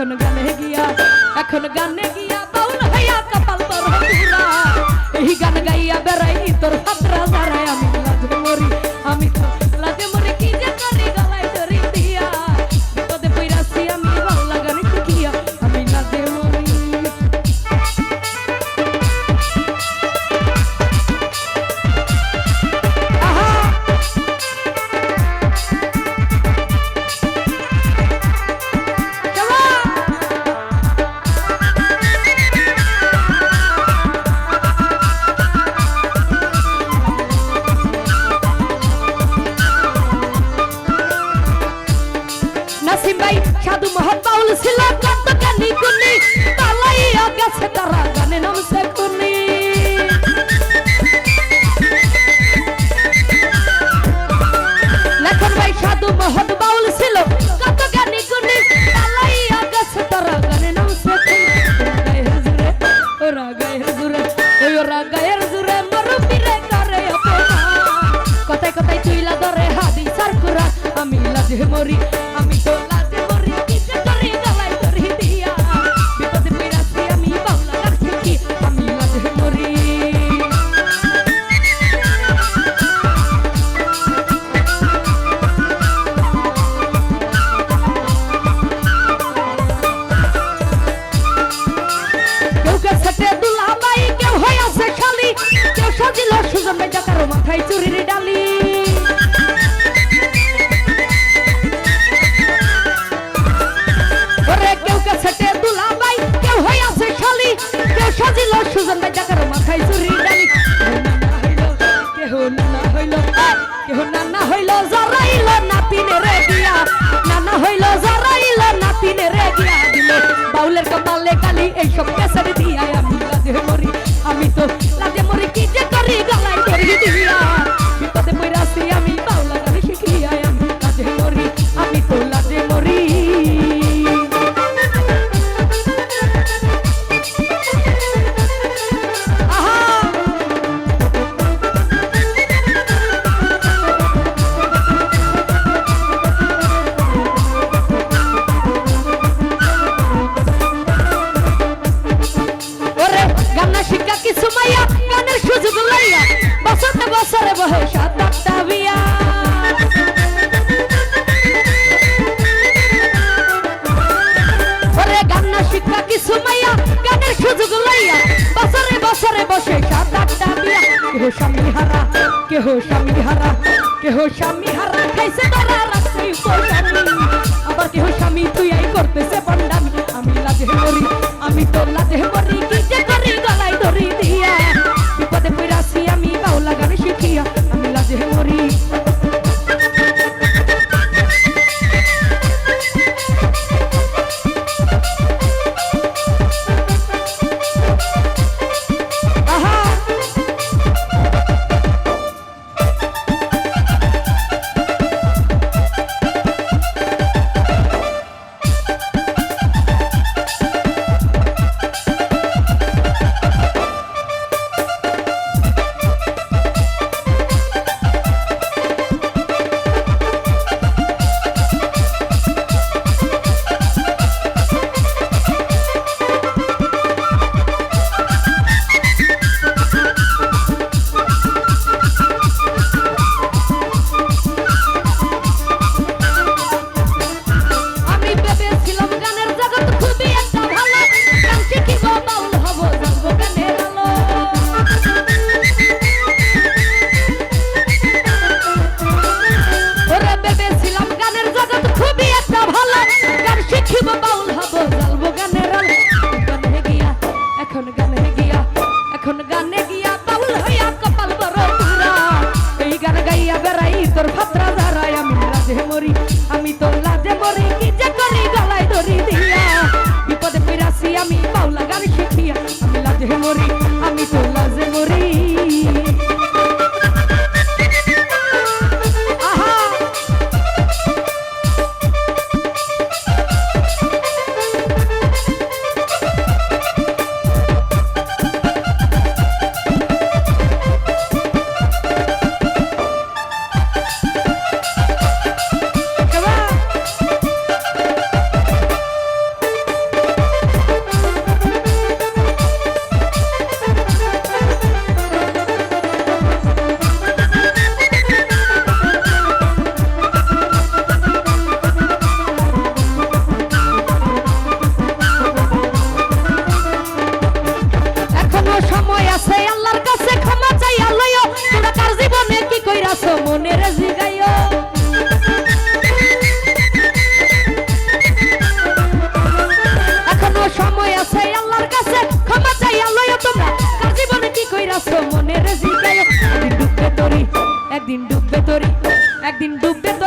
এখন গানে গিয়া এখন গানে গিয়া বাউল হইয়া কপাল তোর পুরা এই গান গাইয়া বেড়াই তোর ভাতরা নাসিম ভাই সাধু মোহন বাউল ছিল কত গানি গুনি পালাইয়া গেছে তারা গানে নামছে কুনি লেখন ভাই, সাধু বাউল ছিল কত গানি গুনি পালাইয়া গেছে তারা গানে নামছে কুনি ওরা গায়ের জুরে ওরা গায়ের জুরে মরুবিরে করে অপমান কথায় কথায় তুইলা ধরে হাদি সারকুরা আমি লাজে মরি, আমি তো লাজে মরি, কিসে করি গলায় ধরি দিয়া? বিপদে পড়াছি আমি বাউলা গান শিখি আমি লাজে মরি। কেউ কাছে সুজন ভাই কারও মাথায় চুরি ডালি কেহ নানা হইল, কেহ নানা হইল জরাইল নাতিনে রে দিয়া। নানা হইল জরাইল নাতিনে রে দিয়া দিল। বাউলের কপালে কালি এইসব কেসার দিয়া আমি লাজে মরি। আমি তো লাজে মরি, কি যে করি, গলায় ধরি দিয়া। কেহ স্বামী হারা কেহ স্বামী হারা খাইছে তারা রাত্রি আবার কেহ স্বামী তুই ভিতরে একদিন ডুববে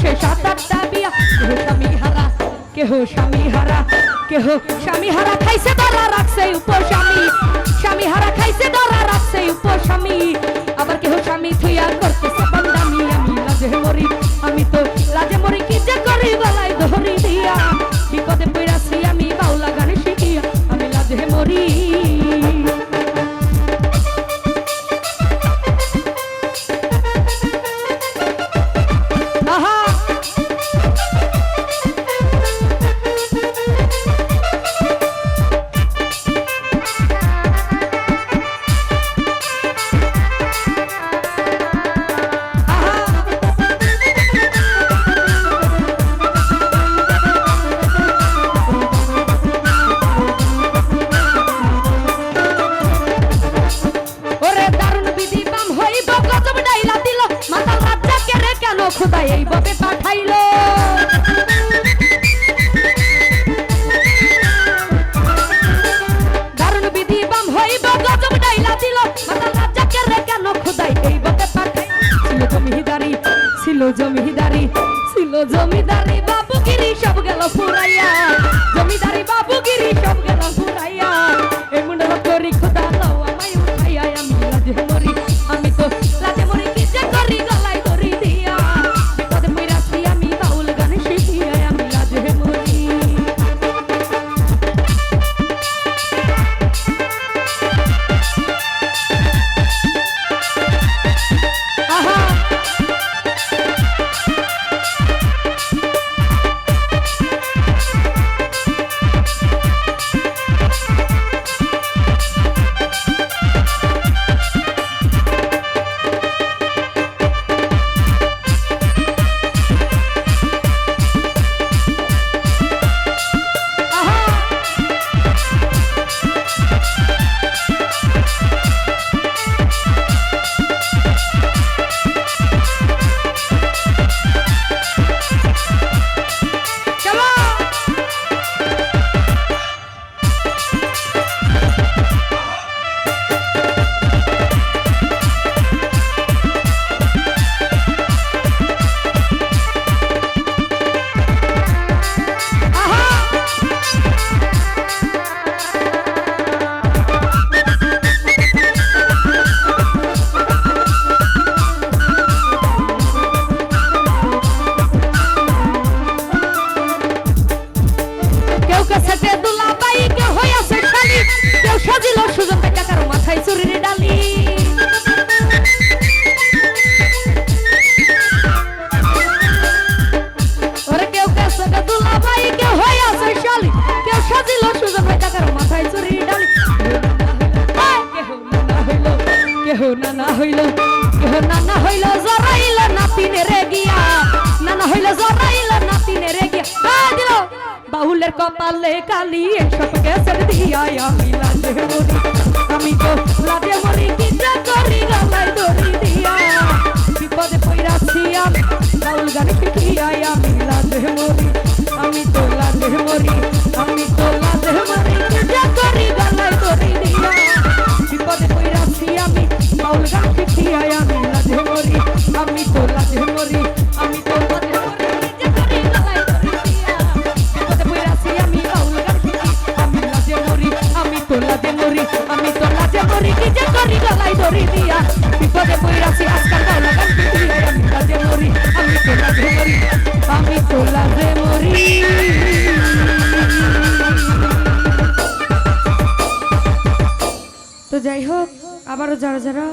সে সাতারটা বিয়া কেহ স্বামী হারা, কেহ স্বামী হারা, কেহ স্বামী হারা খাইছে, ধরা রাখছে উপস্বামী। স্বামী হারা খাইছে, ধরা রাখছে উপস্বামী। খোদাই জমিদারি ছিল জমিদারি ছিল জমিদারি। কপালে কালি এসব গ্যাসের দিয়াই আমি লাজে মরি আমি তো লাজে মরি কি করি? যাই হোক আবারও যারা যারা